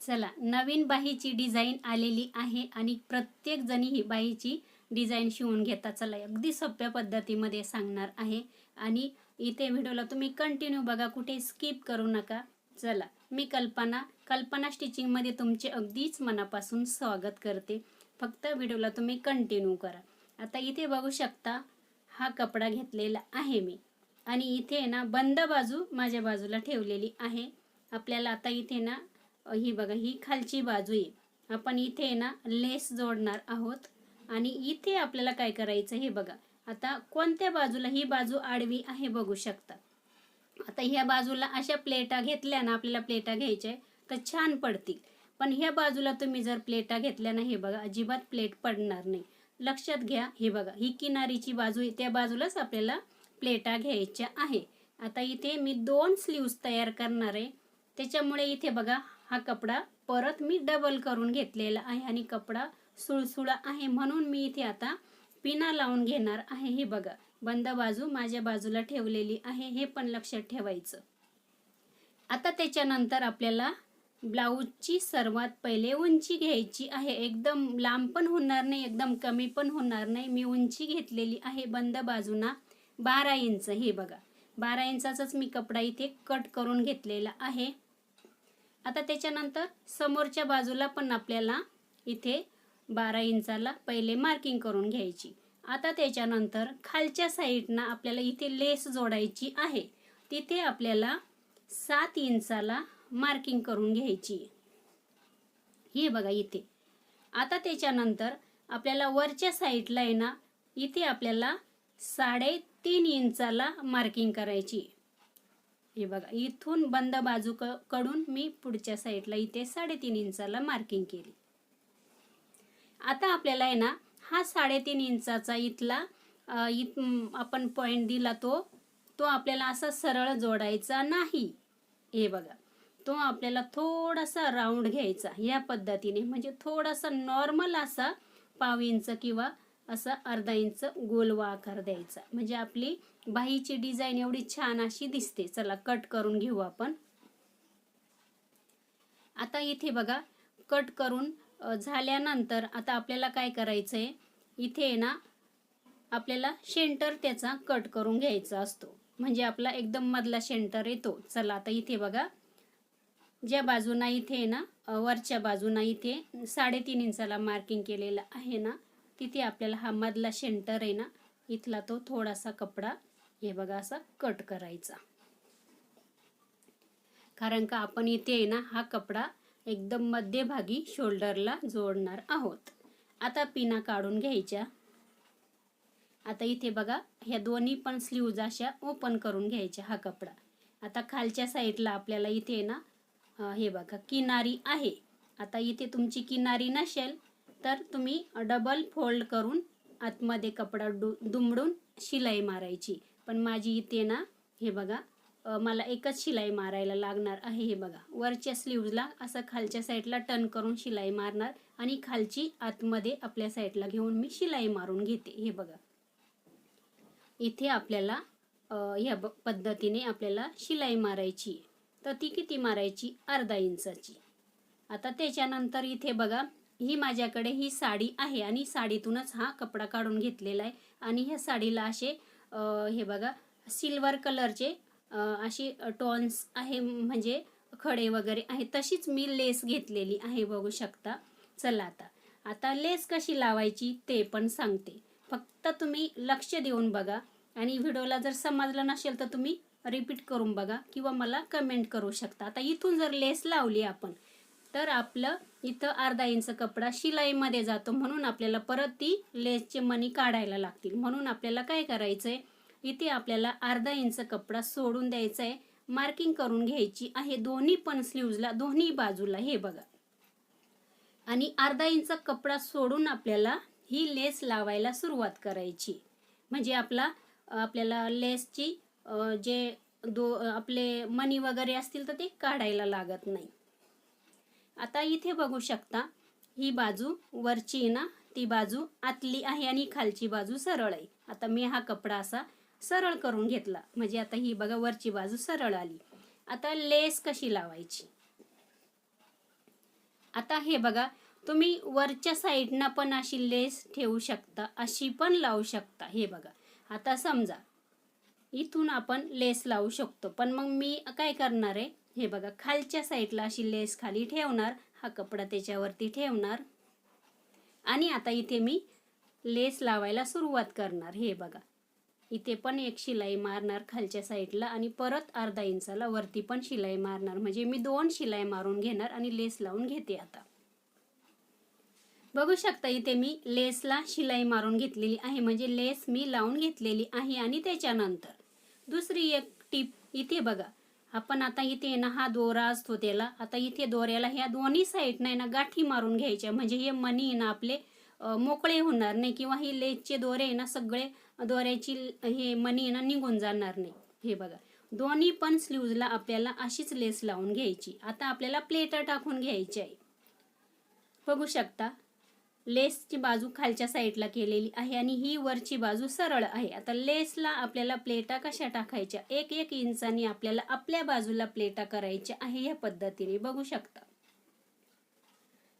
चला नवीन बाहीची डिझाईन आलेली आहे आणि प्रत्येक जणी ही बाहीची डिझाईन शिवून घेता चला अगदी सोप्या पद्धतीमध्ये सांगणार आहे. आणि इथे व्हिडिओला तुम्ही कंटिन्यू बघा कुठे स्किप करू नका. चला मी कल्पना कल्पना स्टिचिंगमध्ये तुमचे अगदीच मनापासून स्वागत करते. फक्त व्हिडिओला तुम्ही कंटिन्यू करा. आता इथे बघू शकता हा कपडा घेतलेला आहे मी. आणि इथे आहे ना बंद बाजू माझ्या बाजूला ठेवलेली आहे. आपल्याला आता इथे ना ही बघा ही खालची बाजू आहे. आपण इथे ना लेस जोडणार आहोत. आणि इथे आपल्याला काय करायचं हे बघा. आता कोणत्या बाजूला ही बाजू आडवी आहे बघू शकता. आता ह्या बाजूला अशा प्लेटा घेतल्या ना आपल्याला प्लेटा घ्यायच्या तर छान पडतील. पण ह्या बाजूला तुम्ही जर प्लेटा घेतल्या ना हे बघा अजिबात प्लेट पडणार नाही. लक्षात घ्या हे बघा ही किनारीची बाजू आहे त्या बाजूलाच आपल्याला प्लेटा घ्यायच्या आहे. आता इथे मी दोन स्लीव्ज तयार करणार आहे. त्याच्यामुळे इथे बघा हा कपडा परत मी डबल करून घेतलेला आहे आणि कपडा सुळसुळा आहे म्हणून मी इथे आता पिना लावून घेणार आहे. हे बघा बंद बाजू माझ्या बाजूला ठेवलेली आहे हे पण लक्षात ठेवायचं. आता त्याच्यानंतर आपल्याला ब्लाऊजची सर्वात पहिले उंची घ्यायची आहे. एकदम लांब पण होणार नाही एकदम कमी पण होणार नाही. मी उंची घेतलेली आहे बंद बाजूना बारा इंच. हे बघा बारा इंचाचाच मी कपडा इथे कट करून घेतलेला आहे. आता त्याच्यानंतर समोरच्या बाजूला पण आपल्याला इथे बारा इंचाला पहिले मार्किंग करून घ्यायची. आता त्याच्यानंतर खालच्या साईडनं आपल्याला इथे लेस जोडायची आहे. तिथे आपल्याला सात इंचाला मार्किंग करून घ्यायची. हे बघा इथे. आता त्याच्यानंतर आपल्याला वरच्या साईडला आहे ना इथे आपल्याला साडेतीन इंचाला मार्किंग करायची. हे बघा इथून बंद बाजू कडून मी पुढच्या साईडला इथे साडेतीन इंचाला मार्किंग केली. आता आपल्याला आहे ना हा साडेतीन इंचाचा इथला इथ इत आपण पॉइंट दिला तो तो आपल्याला असा सरळ जोडायचा नाही. हे बघा तो आपल्याला थोडासा राऊंड घ्यायचा या पद्धतीने म्हणजे थोडासा नॉर्मल असा पाव इंच किंवा असा अर्धा इंच गोलवा आकार द्यायचा. म्हणजे आपली बाहीची डिझाईन एवढी छान अशी दिसते. चला कट करून घेऊ आपण. आता इथे बघा कट करून झाल्यानंतर आता आपल्याला काय करायचं आहे इथे आहे ना आपल्याला शेंटर त्याचा कट करून घ्यायचा असतो. म्हणजे आपला एकदम मधला शेंटर येतो. चला आता इथे बघा. ज्या बाजूना इथे आहे ना वरच्या बाजूना इथे साडेतीन इंचाला मार्किंग केलेलं आहे ना तिथे आपल्याला हा मधला शेंटर आहे ना इथला तो थोडासा कपडा हे बघा असा कट करायचा. कारण का आपण इथे आहे ना हा कपडा एकदम मध्यभागी शोल्डरला जोडणार आहोत. आता पिना काढून घ्यायच्या. आता इथे बघा ह्या दोन्ही पण स्लीव्ज अशा ओपन करून घ्यायच्या हा कपडा. आता खालच्या साईडला आपल्याला इथे ना हे बघा किनारी आहे. आता इथे तुमची किनारी नसेल तर तुम्ही डबल फोल्ड करून आतमध्ये कपडा डु दुमडून शिलाई मारायची. पण माझी इथे ना हे बघा मला एकच शिलाई मारायला लागणार आहे हे बघा. वरच्या स्लीव्जला असं खालच्या साईडला टर्न करून शिलाई मारणार आणि खालची आतमध्ये आपल्या साईडला घेऊन मी शिलाई मारून घेते हे बघा. इथे आपल्याला ह्या ब- पद्धतीने आपल्याला शिलाई मारायची तर ती किती मारायची? अर्धा इंचाची. आता त्याच्यानंतर इथे बघा ही माझ्याकडे ही साडी आहे आणि साडीतूनच हा कपडा काढून घेतलेला आहे. आणि ह्या साडीला असे हे बघा सिल्वर कलरचे असे अशी टॉन्स आहे म्हणजे खडे वगैरे आहे. तशीच मी लेस घेतलेली आहे बघू शकता. चला आता. आता लेस कशी लावायची ते पण सांगते. फक्त तुम्ही लक्ष देऊन बघा. आणि व्हिडिओला जर समजलं नसेल तर तुम्ही रिपीट करून बघा किंवा मला कमेंट करू शकता. आता इथून जर लेस लावली आपण तर आपलं इथं अर्धा इंच कपडा शिलाईमध्ये जातो. म्हणून आपल्याला परत ती लेसचे मणी काढायला लागतील. म्हणून आपल्याला काय करायचं आहे इथे आपल्याला अर्धा इंच कपडा सोडून द्यायचा आहे मार्किंग करून घ्यायची आहे. दोन्ही पण स्लीव्जला दोन्ही बाजूला. हे बघा. आणि अर्धा इंच कपडा सोडून आपल्याला ही लेस लावायला सुरुवात करायची. म्हणजे आपला आपल्याला लेसची जे दो आपले मणी वगैरे असतील तर ते काढायला लागत नाही. आता इथे बघू शकता ही बाजू वरची आहे ना ती बाजू आतली आहे आणि खालची बाजू सरळ आहे. आता मी हा कपडा असा सरळ करून घेतला. म्हणजे आता ही बघा वरची बाजू सरळ आली. आता लेस कशी लावायची? आता हे बघा तुम्ही वरच्या साईडनं पण अशी लेस ठेवू शकता अशी पण लावू शकता. हे बघा आता समजा इथून आपण लेस लावू शकतो. पण मग मी काय करणार आहे? हे बघा खालच्या साईडला अशी लेस खाली ठेवणार हा कपडा त्याच्यावरती ठेवणार. आणि आता इथे मी लेस लावायला सुरुवात करणार. हे बघा इथे पण एक शिलाई मारणार खालच्या साईडला आणि परत अर्धा इंचाला वरती पण शिलाई मारणार. म्हणजे मी दोन शिलाई मारून घेणार आणि लेस लावून घेते आता. बघू शकता इथे मी लेसला शिलाई मारून घेतलेली आहे. म्हणजे लेस मी लावून घेतलेली आहे आणि त्याच्यानंतर दुसरी एक टीप इथे बघा आपण आता इथे ना हा दोरा असतो त्याला. आता इथे दोऱ्याला ह्या दोन्ही साईडनं ना गाठी मारून घ्यायच्या म्हणजे हे मनी ना आपले मोकळे होणार नाही किंवा हे लेसचे दोरे आहे ना सगळे दोऱ्याची हे मनी ना निघून जाणार नाही. हे बघा. दोन्ही पण स्लीव्जला आपल्याला अशीच लेस लावून घ्यायची. आता आपल्याला प्लेटा टाकून घ्यायची आहे. बघू शकता? लेसची बाजू खालच्या साईडला केलेली आहे आणि ही वरची बाजू सरळ आहे. आता लेसला आपल्याला प्लेटा कशा टाकायच्या? एक एक इंचानी आपल्याला आपल्या बाजूला प्लेटा करायच्या आहे या पद्धतीने. बघू शकता.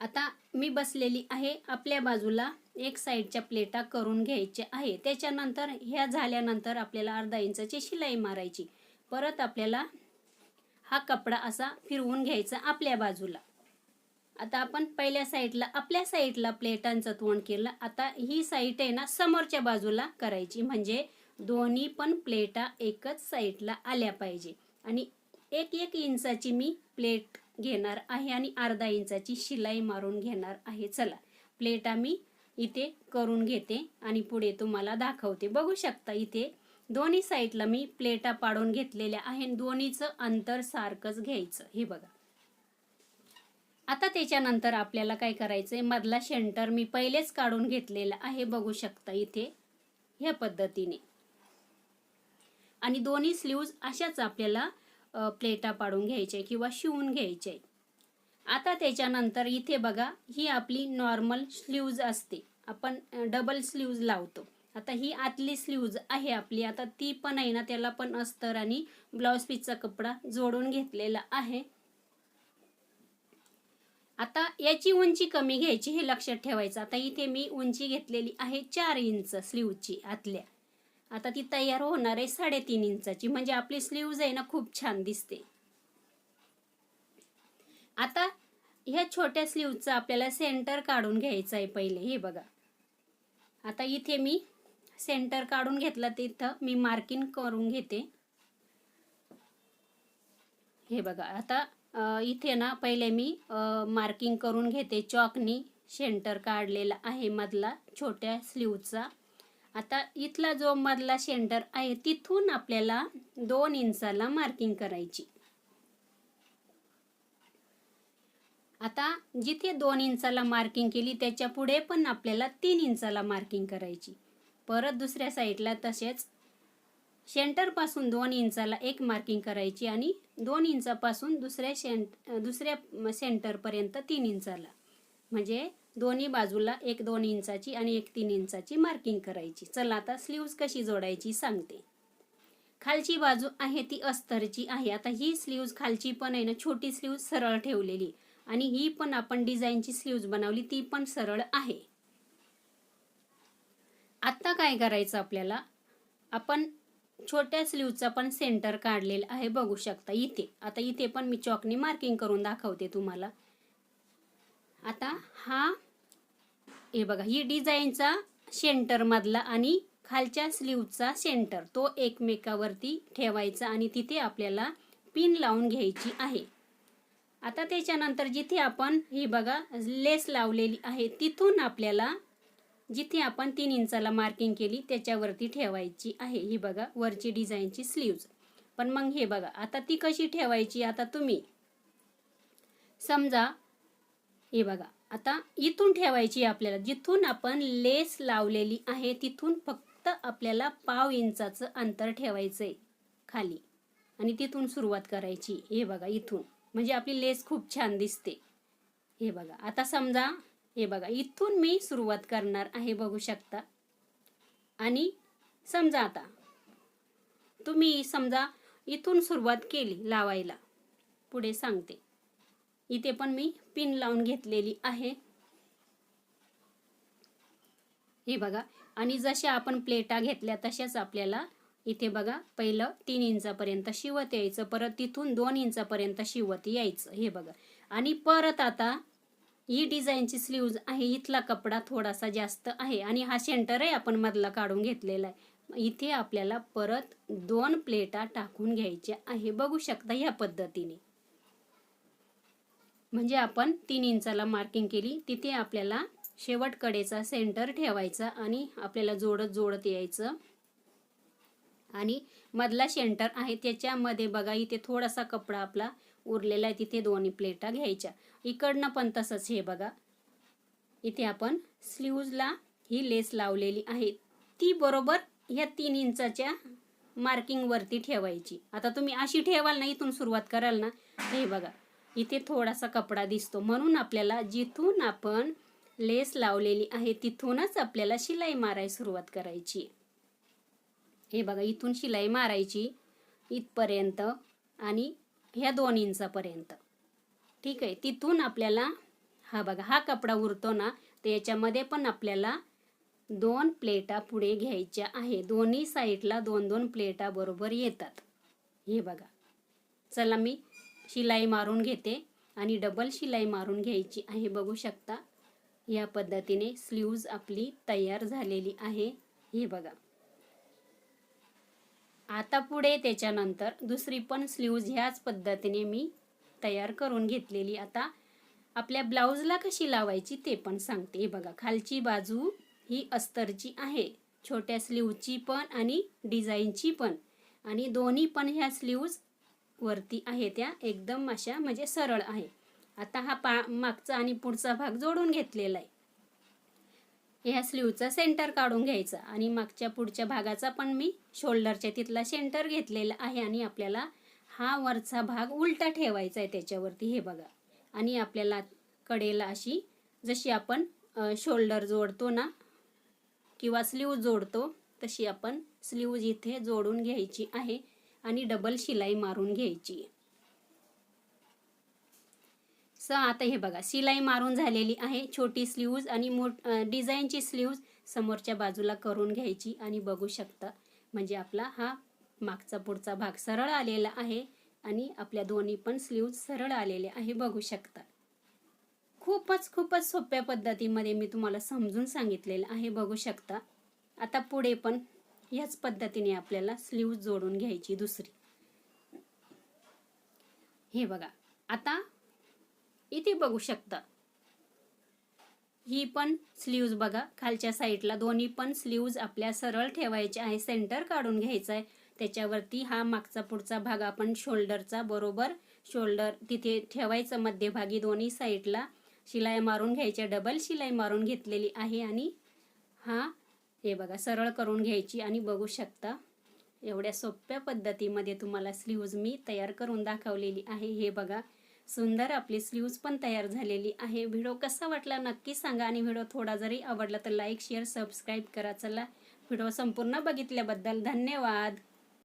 आता मी बसलेली आहे आपल्या बाजूला एक साईडच्या प्लेटा करून घ्यायच्या आहे. त्याच्यानंतर ह्या झाल्यानंतर आपल्याला अर्धा इंचाची शिलाई मारायची. परत आपल्याला हा कपडा असा फिरवून घ्यायचा आपल्या बाजूला. आता आपण पहिल्या साईडला आपल्या साईडला प्लेटांचं तोंड केलं. आता ही साईट आहे ना समोरच्या बाजूला करायची. म्हणजे दोन्ही पण प्लेटा एकच साईडला आल्या पाहिजे. आणि एक एक इंचाची मी प्लेट घेणार आहे आणि अर्धा इंचाची शिलाई मारून घेणार आहे. चला प्लेटा मी इथे करून घेते आणि पुढे तुम्हाला दाखवते. बघू शकता इथे दोन्ही साईडला मी प्लेटा पाडून घेतलेल्या आहे दोन्हीचं अंतर सारखंच घ्यायचं. हे बघा. आता त्याच्यानंतर आपल्याला काय करायचंय? मधला शेंटर मी पहिलेच काढून घेतलेला आहे बघू शकता इथे ह्या पद्धतीने. आणि दोन्ही स्लीव्ज अशाच आपल्याला प्लेटा पाडून घ्यायचे किंवा शिवून घ्यायचे आता त्याच्यानंतर इथे बघा ही आपली नॉर्मल स्लीव्ज असते. आपण डबल स्लीव्ज लावतो. आता ही आतली स्लीव्ज आहे आपली. आता ती पण आहे ना त्याला पण अस्तर आणि ब्लाऊज पीसचा कपडा जोडून घेतलेला आहे. आता याची उंची कमी घ्यायची हे लक्षात ठेवायचं. आता इथे मी उंची घेतलेली आहे चार इंच स्लीवची आतल्या. आता ती तयार होणार आहे साडेतीन इंचाची. म्हणजे आपली स्लीव्ज आहे ना खूप छान दिसते. आता ह्या छोट्या स्लीवचं आपल्याला सेंटर काढून घ्यायचं आहे पहिले. हे बघा. आता इथे मी सेंटर काढून घेतलं तिथं मी मार्किंग करून घेते. हे बघा. आता इथे ना पहिले मी मार्किंग करून घेते. चॉकनी सेंटर काढलेला आहे मधला छोट्या स्लीवचा आता इथला जो मधला सेंटर आहे तिथून आपल्याला दोन इंचाला मार्किंग करायची. आता जिथे दोन इंचाला मार्किंग केली त्याच्या पुढे पण आपल्याला तीन इंचाला मार्किंग करायची. परत दुसऱ्या साईडला तसेच सेंटरपासून दोन इंचाला एक मार्किंग करायची आणि दोन इंचापासून दुसऱ्या सेंट दुसऱ्या सेंटरपर्यंत तीन इंचाला. म्हणजे दोन्ही बाजूला एक दोन इंचाची आणि एक तीन इंचाची मार्किंग करायची. चला आता स्लीव्ज कशी जोडायची सांगते. खालची बाजू आहे ती अस्तरची आहे. आता ही स्लीव्ज खालची पण आहे ना छोटी स्लीव्ज सरळ ठेवलेली. आणि ही पण आपण डिझाईनची स्लीव्ज बनवली ती पण सरळ आहे. आता काय करायचं आपल्याला? आपण छोट्या स्लीवचा पण सेंटर काढलेला आहे बघू शकता. इथे. आता इथे पण मी चॉकनी मार्किंग करून दाखवते तुम्हाला. आता हा हे बघा ही डिझाईनचा सेंटरमधला आणि खालच्या स्लीवचा सेंटर तो एकमेकावरती ठेवायचा आणि तिथे आपल्याला पिन लावून घ्यायची आहे. आता त्याच्यानंतर जिथे आपण ही बघा लेस लावलेली आहे तिथून आपल्याला जिथे आपण तीन इंचाला मार्किंग केली त्याच्यावरती ठेवायची आहे. ही बघा वरची डिझाईनची स्लीव्ज पण मग हे बघा आता ती कशी ठेवायची? आता तुम्ही समजा हे बघा आता इथून ठेवायची आपल्याला. जिथून आपण लेस लावलेली आहे तिथून फक्त आपल्याला पाव इंचाचं अंतर ठेवायचंय खाली. आणि तिथून सुरुवात करायची. हे बघा इथून. म्हणजे आपली लेस खूप छान दिसते. हे बघा आता समजा हे बघा इथून मी सुरुवात करणार आहे बघू शकता. आणि समजा आता तुम्ही समजा इथून सुरुवात केली लावायला. पुढे सांगते. इथे पण मी पिन लावून घेतलेली आहे. हे बघा आणि जशा आपण प्लेटा घेतल्या तशाच आपल्याला इथे बघा पहिलं तीन इंचापर्यंत शिवत यायचं परत तिथून दोन इंचापर्यंत शिवत यायचं हे बघा. आणि परत आता ही डिझाईनची स्लीव्ज आहे इथला कपडा थोडासा जास्त आहे आणि हा सेंटरही आपण मधला काढून घेतलेला आहे. इथे आपल्याला परत दोन प्लेटा टाकून घ्यायच्या आहे. बघू शकता ह्या पद्धतीने. म्हणजे आपण तीन इंचाला मार्किंग केली. तिथे आपल्याला शेवट कडेचा सेंटर ठेवायचा आणि आपल्याला जोडत जोडत यायचं. आणि मधला सेंटर आहे त्याच्यामध्ये बघा इथे थोडासा कपडा आपला उरलेला आहे तिथे दोन्ही प्लेटा घ्यायच्या. इकडनं पण तसंच हे बघा. इथे आपण स्लीव्जला ही लेस लावलेली आहे. ती बरोबर ह्या तीन इंचाच्या मार्किंगवरती ठेवायची. आता तुम्ही अशी ठेवाल ना इथून सुरुवात कराल ना. हे बघा. इथे थोडासा कपडा दिसतो. म्हणून आपल्याला जिथून आपण लेस लावलेली आहे तिथूनच आपल्याला शिलाई मारायला सुरुवात करायची. हे बघा इथून शिलाई मारायची इथपर्यंत आणि ह्या दोन इंचापर्यंत. ठीक आहे? तिथून आपल्याला हा बघा हा कपडा उरतो ना तर याच्यामध्ये पण आपल्याला दोन प्लेटा पुढे घ्यायच्या आहे. दोन्ही साईडला दोन दोन प्लेटा बरोबर येतात. हे बघा. चला मी शिलाई मारून घेते आणि डबल शिलाई मारून घ्यायची आहे. बघू शकता या पद्धतीने स्लीव्ज आपली तयार झालेली आहे. हे बघा. आता पुढे त्याच्यानंतर दुसरी पण स्लीव्ज ह्याच पद्धतीने मी तयार करून घेतलेली. आता आपल्या ब्लाऊजला कशी लावायची ते पण सांगते. हे बघा खालची बाजू ही अस्तरची आहे छोट्या स्लीवची पण आणि डिझाईनची पण. आणि दोन्ही पण ह्या स्लीव्ज वरती आहे त्या एकदम अशा म्हणजे सरळ आहे. आता हा पा मागचा आणि पुढचा भाग जोडून घेतलेला आहे. ह्या स्लीवचा सेंटर काढून घ्यायचा आणि मागच्या पुढच्या भागाचा पण मी शोल्डरच्या तिथला सेंटर घेतलेला आहे आणि आपल्याला हा वरचा भाग उलटा ठेवायचा आहे त्याच्यावरती हे बघा. आणि आपल्याला कडेला अशी जशी आपण शोल्डर जोडतो ना किंवा स्लीव जोडतो तशी आपण स्लीव्ज इथे जोडून घ्यायची आहे आणि डबल शिलाई मारून घ्यायची स आता हे बघा शिलाई मारून झालेली आहे छोटी स्लीव्ज आणि मोठ डिझाईनची स्लीव्ज समोरच्या बाजूला करून घ्यायची आणि बघू शकता. म्हणजे आपला हा मागचा पुढचा भाग सरळ आलेला आहे आणि आपल्या दोन्ही पण स्लीव्ज सरळ आलेले आहे बघू शकता. खूपच खूपच सोप्या पद्धतीमध्ये मी तुम्हाला समजून सांगितलेलं आहे बघू शकता. आता पुढे पण ह्याच पद्धतीने आपल्याला स्लीव्ज जोडून घ्यायची दुसरी. हे बघा आता इथे बघू शकता. ही पण स्लीव्ज बघा. खालच्या साईडला दोन्ही पण स्लीव्ज आपल्या सरळ ठेवायचे आहे. सेंटर काढून घ्यायचं आहे त्याच्यावरती हा मागचा पुढचा भाग आपण शोल्डरचा बरोबर शोल्डर तिथे ठेवायचं. मध्यभागी दोन्ही साईडला शिलाई मारून घ्यायच्या डबल शिलाई मारून घेतलेली आहे आणि हा हे बघा सरळ करून घ्यायची आणि बघू शकता. एवढ्या सोप्या पद्धतीमध्ये तुम्हाला स्लीव्ज मी तयार करून दाखवलेली आहे. हे बघा सुंदर आपली स्लीव्ज पण तयार झालेली आहे. व्हिडिओ कसा वाटला नक्की सांगा आणि व्हिडिओ थोडा जरी आवडला तर लाईक शेअर सबस्क्राईब करा. चला व्हिडिओ संपूर्ण बघितल्याबद्दल धन्यवाद.